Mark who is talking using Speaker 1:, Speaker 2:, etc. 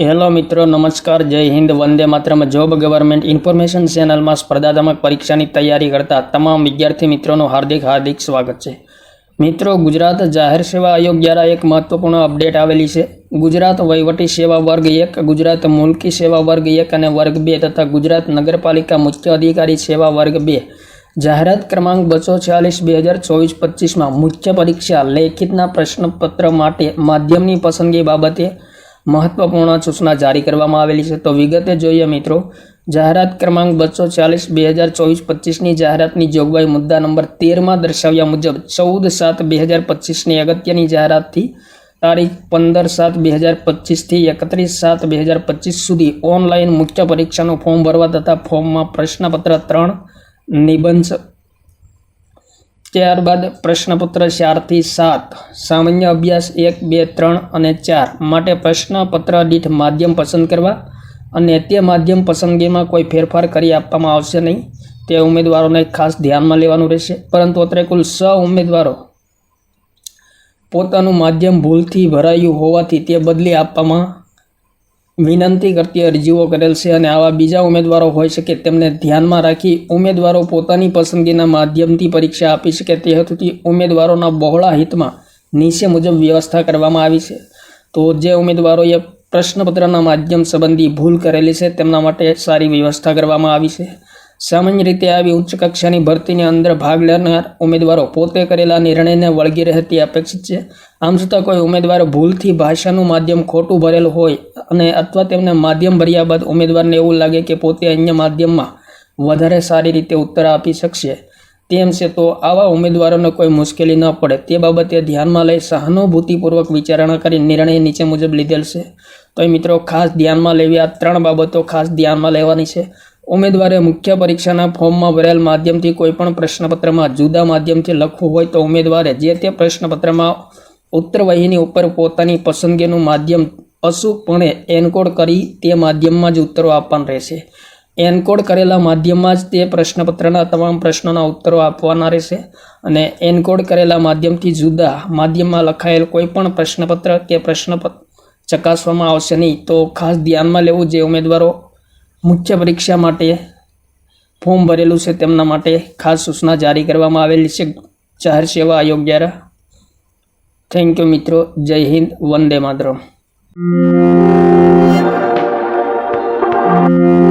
Speaker 1: Hello મિત્રો, નમસ્કાર, જય હિન્દ, વંદે માત્રમ. જોબ ગવર્મેન્ટ ઇન્ફોર્મેશન ચેનલમાં સ્પર્ધાત્મક પરીક્ષાની તૈયારી કરતા તમામ વિદ્યાર્થી મિત્રોનું હાર્દિક હાર્દિક સ્વાગત છે. મિત્રો, ગુજરાત જાહેર સેવા આયોગ દ્વારા એક મહત્વપૂર્ણ અપડેટ આવેલી છે. ગુજરાત વહીવટી સેવા વર્ગ એક, ગુજરાત મુલકી સેવા વર્ગ એક અને વર્ગ બે તથા ગુજરાત નગરપાલિકા મુખ્ય અધિકારી સેવા વર્ગ બે. જાહેરાત ક્રમાંક બસો છ્યાલીસ, બે હજાર ચોવીસ, પચીસમાં મુખ્ય પરીક્ષા લેખિતના પ્રશ્નપત્ર માટે માધ્યમની પસંદગી બાબતે મહત્વપૂર્ણ સૂચના જારી કરવામાં આવેલી છે. તો વિગતે જોઈએ મિત્રો, જાહેરાત ક્રમાંક બસો ચાલીસ બે હજાર ચોવીસ પચીસની જાહેરાતની જોગવાઈ મુદ્દા નંબર તેરમાં દર્શાવ્યા મુજબ ચૌદ સાત બે હજાર પચીસની અગત્યની જાહેરાતથી તારીખ પંદર સાત બે હજાર પચીસથી એકત્રીસ સાત બે હજાર પચીસ સુધી ઓનલાઈન મુખ્ય પરીક્ષાનું ફોર્મ ભરવા તથા ફોર્મમાં પ્રશ્નપત્ર ત્રણ નિબંધ ત્યારબાદ પ્રશ્નપત્ર ચારથી સાત, સામાન્ય અભ્યાસ એક, બે, ત્રણ અને ચાર માટે પ્રશ્નપત્ર દીઠ માધ્યમ પસંદ કરવા અને તે માધ્યમ પસંદગીમાં કોઈ ફેરફાર કરી આપવામાં આવશે નહીં. તે ઉમેદવારોને ખાસ ધ્યાનમાં લેવાનું રહેશે. પરંતુ અત્રે કુલ સ ઉમેદવારો પોતાનું માધ્યમ ભૂલથી ભરાયું હોવાથી તે બદલી આપવામાં વિનંતી કરતી અરજીઓ કરેલ છે અને આવા બીજા ઉમેદવારો હોઈ શકે તેમને ધ્યાનમાં રાખી ઉમેદવારો પોતાની પસંદગીના માધ્યમથી પરીક્ષા આપી શકે. તે હેતુથી ઉમેદવારોના બહોળા હિતમાં નીચે મુજબ વ્યવસ્થા કરવામાં આવી છે. તો જે ઉમેદવારોએ પ્રશ્નપત્રના માધ્યમ સંબંધી ભૂલ કરેલી છે, તેમના માટે સારી વ્યવસ્થા કરવામાં આવી છે. સામાન્ય રીતે આવી ઉચ્ચ કક્ષાની ભરતીની અંદર ભાગ લેનાર ઉમેદવારો પોતે કરેલા નિર્ણયને વળગી રહે તે અપેક્ષિત છે. આમ છતાં કોઈ ઉમેદવાર ભૂલથી ભાષાનું માધ્યમ ખોટું ભરેલું હોય અને અથવા તેમને માધ્યમ ભર્યા બાદ ઉમેદવારને એવું લાગે કે પોતે અન્ય માધ્યમમાં વધારે સારી રીતે ઉત્તર આપી શકશે. તેમ છે તો આવા ઉમેદવારોને કોઈ મુશ્કેલી ન પડે. તે બાબતે ધ્યાનમાં લઈ સહાનુભૂતિપૂર્વક વિચારણા કરી નિર્ણય નીચે મુજબ લીધેલ છે. તો મિત્રો, ખાસ ધ્યાનમાં લેવી આ ત્રણ બાબતો ખાસ ધ્યાનમાં લેવાની છે. ઉમેદવારે મુખ્ય પરીક્ષાના ફોર્મમાં ભરેલ માધ્યમથી કોઈપણ પ્રશ્નપત્રમાં જુદા માધ્યમથી લખવું હોય તો ઉમેદવારે જે તે પ્રશ્નપત્રમાં ઉત્તરવહીની ઉપર પોતાની પસંદગીનું માધ્યમ અચૂકપણે એનકોડ કરી તે માધ્યમમાં જ ઉત્તરો આપવાના રહેશે. એનકોડ કરેલા માધ્યમમાં જ તે પ્રશ્નપત્રના તમામ પ્રશ્નોના ઉત્તરો આપવાના રહેશે અને એનકોડ કરેલા માધ્યમથી જુદા માધ્યમમાં લખાયેલ કોઈપણ પ્રશ્નપત્ર કે પ્રશ્નપત્ર ચકાસવામાં આવશે નહીં. તો ખાસ ધ્યાનમાં લેવું જે ઉમેદવારો મુખ્ય પરીક્ષા માટે ફોર્મ ભરેલું છે તેમના માટે ખાસ સૂચના જારી કરવામાં આવેલી છે. જાહેર સેવા આયોગ દ્વારા. થેન્ક યુ મિત્રો. જય હિન્દ. વંદે માતરમ. Thank you.